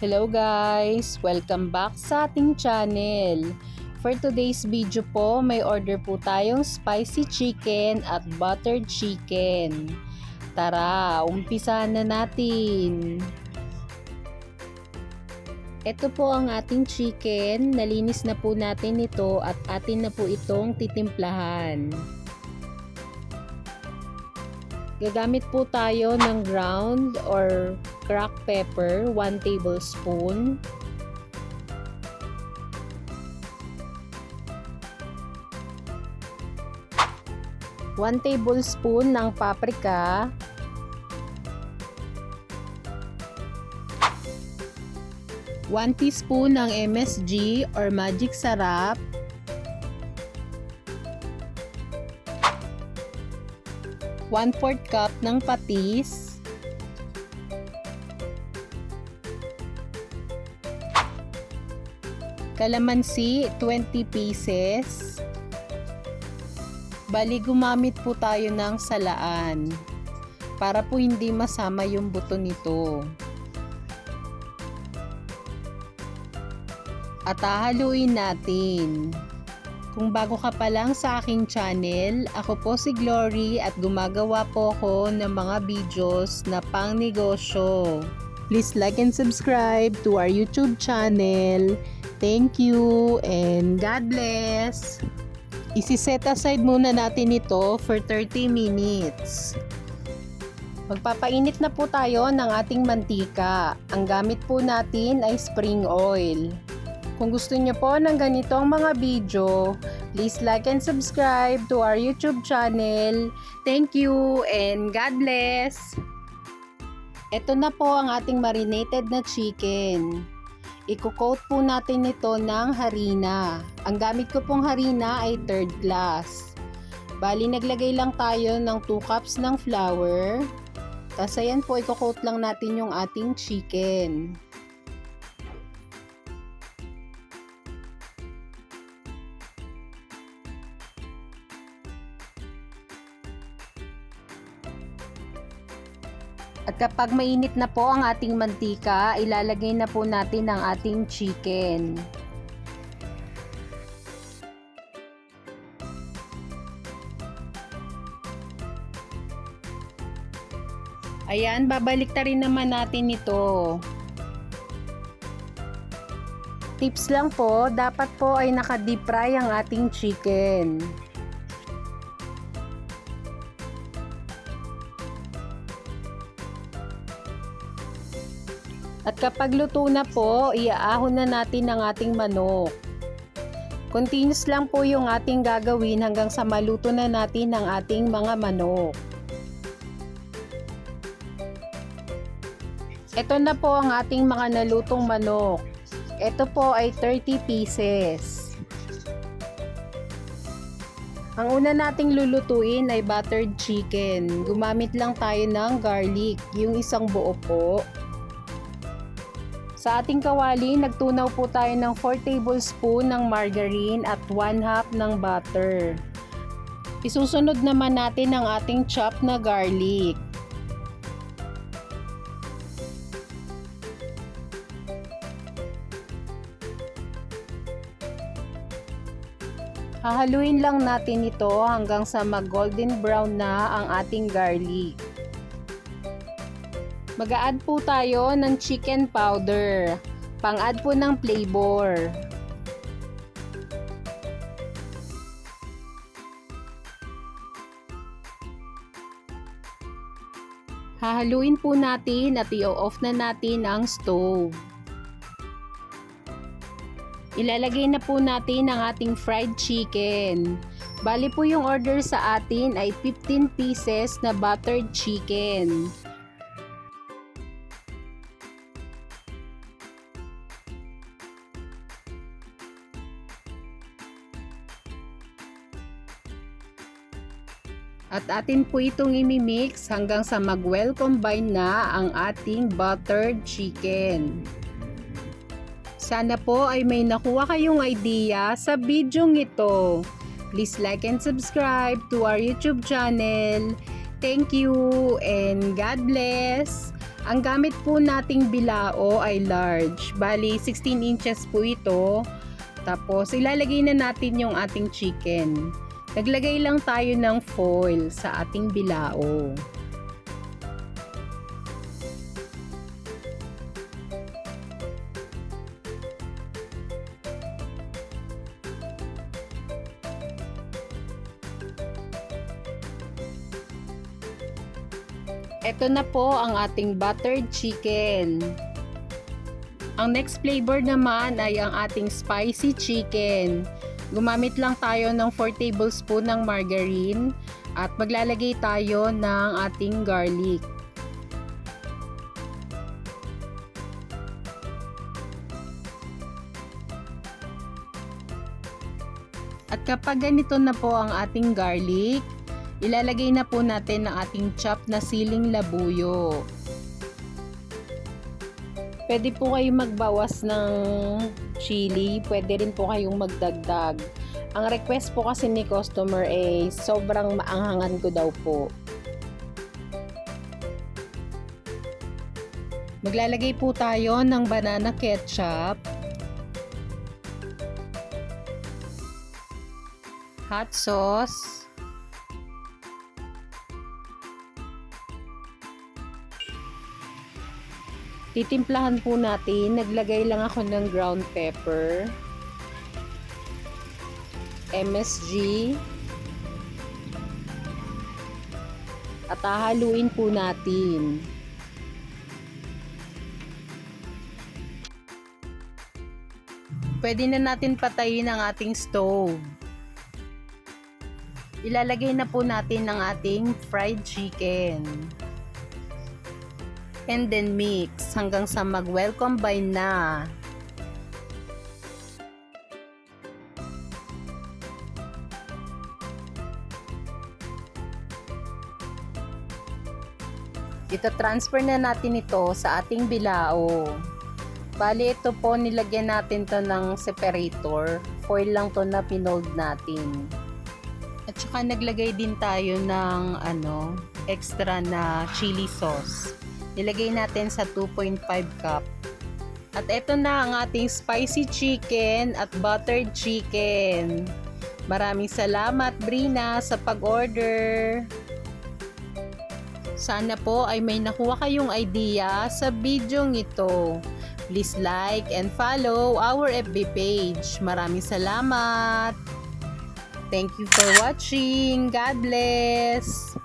Hello guys! Welcome back sa ating channel. For today's video po, may order po tayong spicy chicken at buttered chicken. Tara, umpisahan na natin. Ito po ang ating chicken. Nalinis na po natin ito at atin na po itong titimplahan. Gagamit po tayo ng ground or cracked pepper, 1 tablespoon. One tablespoon ng paprika. One teaspoon ng MSG or Magic Sarap. 1 4 cup ng patis, kalamansi 20 pieces, bali gumamit po tayo ng salaan para po hindi masama yung buto nito. At hahaluin natin. Kung bago ka pa lang sa aking channel, ako po si Glory at gumagawa po ako ng mga videos na pang negosyo. Please like and subscribe to our YouTube channel. Thank you and God bless! Isi-set aside muna natin ito for 30 minutes. Magpapainit na po tayo ng ating mantika. Ang gamit po natin ay spring oil. Kung gusto niyo po ng ganitong mga video, please like and subscribe to our YouTube channel. Thank you and God bless! Ito na po ang ating marinated na chicken. Iko-coat po natin ito ng harina. Ang gamit ko pong harina ay third class. Bali, naglagay lang tayo ng 2 cups ng flour. Tapos ayan po, iko-coat lang natin yung ating chicken. At kapag mainit na po ang ating mantika, ilalagay na po natin ang ating chicken. Ayan, babalik ta rin naman natin ito. Tips lang po, dapat po ay naka-deep fry ang ating chicken. At kapag luto na po, iaahon na natin ang ating manok. Continuous lang po yung ating gagawin hanggang sa maluto na natin ang ating mga manok. Ito na po ang ating mga nalutong manok. Ito po ay 30 pieces. Ang una nating lulutuin ay buttered chicken. Gumamit lang tayo ng garlic, yung isang buo po. Sa ating kawali, nagtunaw po tayo ng 4 tablespoon ng margarine at 1 half ng butter. Isusunod naman natin ang ating chop na garlic. Hahaluin lang natin ito hanggang sa mag golden brown na ang ating garlic. Mag-add po tayo ng chicken powder. Pang-add po ng flavor. Hahaluin po natin at i-off na natin ang stove. Ilalagay na po natin ang ating fried chicken. Bali po yung order sa atin ay 15 pieces na buttered chicken. At atin po itong imimix hanggang sa mag-well combine na ang ating buttered chicken. Sana po ay may nakuha kayong idea sa video ito. Please like and subscribe to our YouTube channel. Thank you and God bless. Ang gamit po nating bilao ay large. Bali, 16 inches po ito. Tapos, ilalagay na natin yung ating chicken. Naglagay lang tayo ng foil sa ating bilao. Ito na po ang ating buttered chicken. Ang next flavor naman ay ang ating spicy chicken. Gumamit lang tayo ng 4 tablespoon ng margarine at maglalagay tayo ng ating garlic. At kapag ganito na po ang ating garlic, ilalagay na po natin ang ating chop na siling labuyo. Pwede po kayong magbawas ng chili, pwede rin po kayong magdagdag. Ang request po kasi ni customer ay sobrang maanghangan ko daw po. Maglalagay po tayo ng banana ketchup, hot sauce, Titimplahan po natin, naglagay lang ako ng ground pepper, MSG, at hahaluin po natin. Pwede na natin patayin ang ating stove. Ilalagay na po natin ang ating fried chicken and then mix hanggang sa mag-well combine na. Ito transfer na natin ito sa ating bilao. Bali ito po nilagyan natin to ng separator. Foil lang to na pinold natin. At saka naglagay din tayo ng ano, extra na chili sauce. Nilagay natin sa 2.5 cup. At ito na ang ating spicy chicken at buttered chicken. Maraming salamat Brina sa pag-order. Sana po ay may nakuha kayong idea sa bidyong ito. Please like and follow our FB page. Maraming salamat. Thank you for watching. God bless.